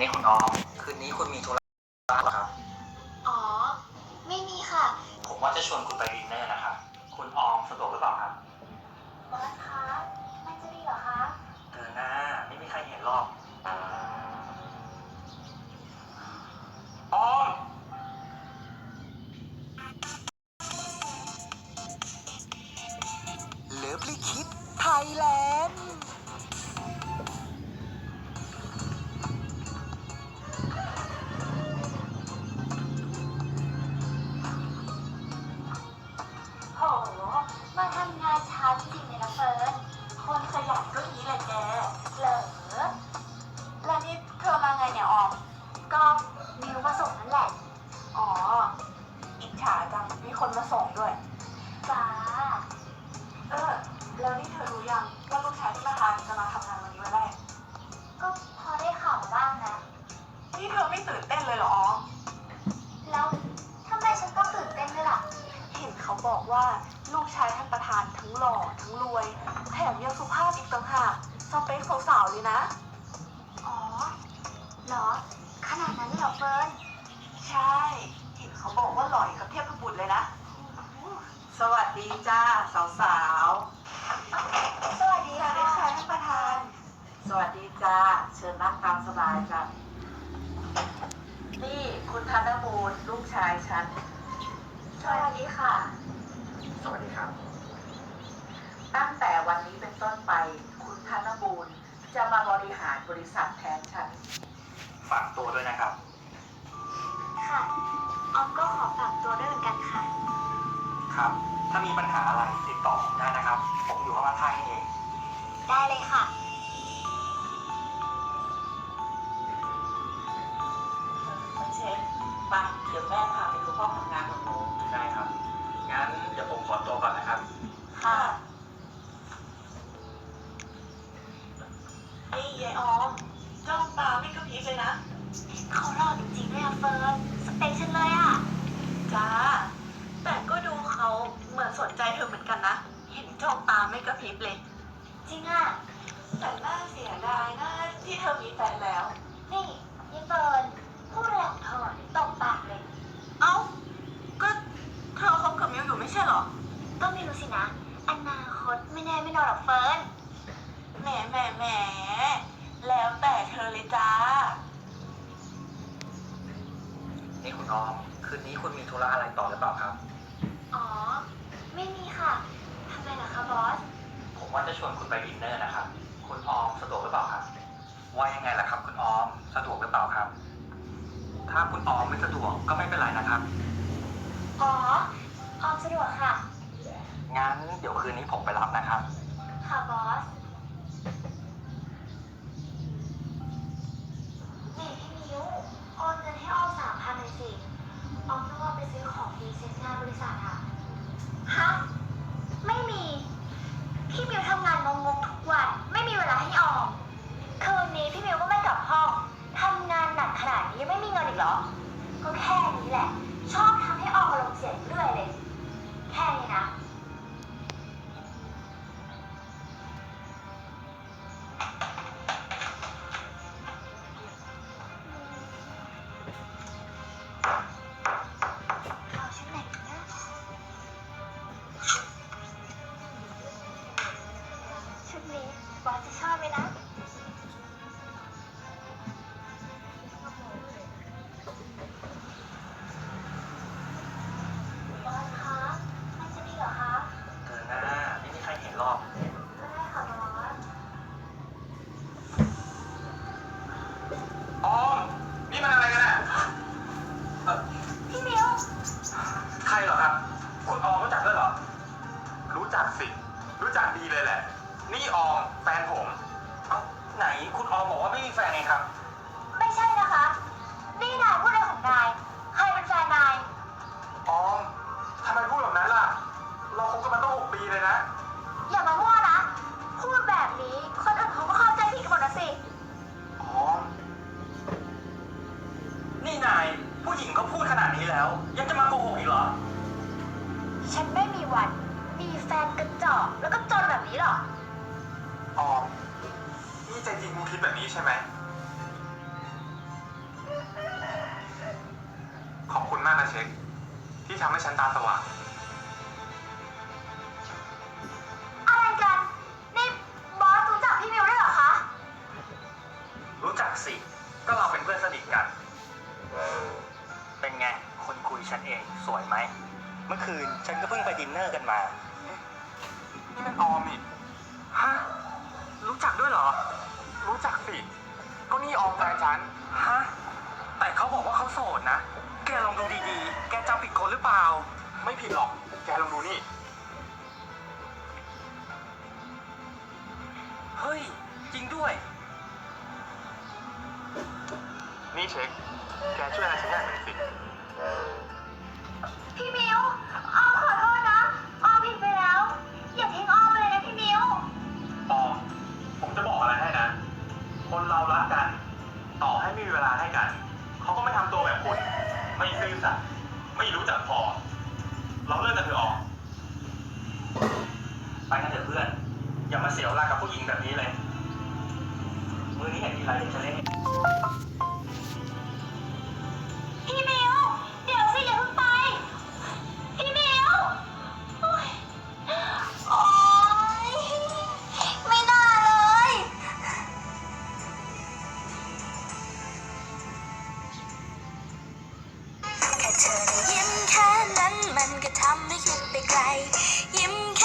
นี่คุณออมคืนนี้คุณมีธุระเหรอครับ อ๋อ ไม่มีค่ะ ผมว่าจะชวนคุณไปดินเนอร์นะครับ คุณออมสะดวกหรือเปล่าครับ บอสคะ มันจะดีเหรอคะ เออหน้าไม่มีใครเห็นหรอก ออม เลิฟลิคิดไทยแลนด์ ลูกชายท่านประธานทั้งหล่อทั้งรวย แถมยังสุภาพอีกต่างหากสเปคสาวๆเลยนะ อ๋อเหรอ ขนาดนั้นเลยเหรอเฟิร์น ใช่เห็นเขาบอกว่าหล่อยกับเทพบุตรเลยนะ สวัสดีจ้าสาวสาวสวัสดีค่ะท่านประธาน ๆ สวัสดีจ้า เชิญนั่งตามสบายจ้ะนี่คุณธนบูรณ์ลูกชายฉัน สวัสดีค่ะ สวัสดีครับ ตั้งแต่วันนี้เป็นต้นไป คุณธนบูรณ์จะมาบริหารบริษัทแทนฉัน ฝากตัวด้วยนะครับ ค่ะออมก็ขอฝากตัวด้วยเหมือนกันค่ะ ครับ ถ้ามีปัญหาอะไรติดต่อผมได้นะครับ ผมอยู่ข้างๆท่าเอง ได้เลยค่ะคุณเชฟไปเดี๋ยวแม่พาไปดูห้องทำงานของหนูได้ครับ งั้นเดี๋ยวผมขอตัวก่อนนะครับ ค่ะนี่ยายออมจ้องตาไม่กระพริบเลยนะ เขาหล่อจริงๆด้วยอะเฟิร์นสเปคฉันเลยอะจ้า แต่ก็ดูเขาเหมือนสนใจเธอเหมือนกันนะ เห็นจ้องตาไม่กระพริบเลย จริงอะแต่น่าเสียดายนะที่เธอมีแฟนแล้ว นี่ยี่เฟิร์น พูดอะไรของเธอตบปากเลย เอ้า ก็เธอคบกับมิวอยู่ไม่ใช่เหรอ ก็ไม่รู้สินะ อนาคตไม่แน่ไม่นอนหรอกเฟิร์น แหมแหมแหมแล้วแต่เธอเลยจ้า นี่คุณออม คืนนี้คุณมี ธุระอะไรต่อหรือเปล่าครับ อ๋อ ไม่มีค่ะทำไมล่ะคะบอส ผมว่าจะชวนคุณไปดินเนอร์นะครับ คุณออมสะดวกหรือเปล่าครับ ว่ายังไงล่ะครับ คุณออมสะดวกหรือเปล่าครับ ถ้าคุณออมไม่สะดวกก็ไม่เป็นไรนะครับ อ๋อ ออมสะดวกค่ะ งั้นเดี๋ยวคืนนี้ผมไปรับนะครับ ค่ะบอส ริษัทอะฮะ ไม่มี พี่มิวทำงานงงๆทุกวัน ไม่มีเวลาให้ออม คืนนี้พี่มิวก็ไม่กลับห้อง ทำงานหนักขนาดนี้ยังไม่มีเงินอีกเหรอ ก็แค่นี้แหละ ชอบทำให้ออมอารมณ์เสียเรื่อยเลย แค่นี้นะ ดีเลยแหละ นี่ออมแฟนผมเอ้าไหนคุณออมบอกว่าไม่มีแฟนไงครับ ไม่ใช่นะคะ นี่นายพูดอะไรของนาย ใครเป็นแฟนนาย ออมทำไมพูดแบบนั้นล่ะ เราคบกันมาตั้งหกปีเลยนะ อย่ามามั่วนะ พูดแบบนี้คนอื่นเขาก็เข้าใจผิดกันหมดนะสิ ออม นี่นายผู้หญิงก็พูดขนาดนี้แล้ว ยังจะมาโกหกอีกเหรอ ฉันไม่มีวัน มีแฟนกระจอกแล้วก็จนแบบนี้หรออ๋อนี่ใจจริงมึงคิดแบบนี้ใช่ไหม ขอบคุณมากนะเช็ค ที่ทำให้ฉันตาสว่าง เมื่อคืนฉันก็เพิ่งไปดินเนอร์กันมา นี่มันออมนี่ฮะ รู้จักด้วยเหรอ รู้จักสิ ก็นี่ออมแฟนฉัน ฮะ แต่เขาบอกว่าเขาโสดนะ แกลองดูดีๆ แกจำผิดคนหรือเปล่า ไม่ผิดหรอก แกลองดูนี่ เฮ้ย จริงด้วย นี่เช็ค แกช่วยอะไรฉันได้หน่อยสิ ไม่ซื่อสัตย์ไม่รู้จักพอ เราเลิกกันเถอะออก ไปกันเถอะเพื่อน อย่ามาเสียเวลากับผู้หญิงแบบนี้เลย มือนี้เห็นทีไรเดี๋ยวฉันเล่น ไปไกลยิ้ม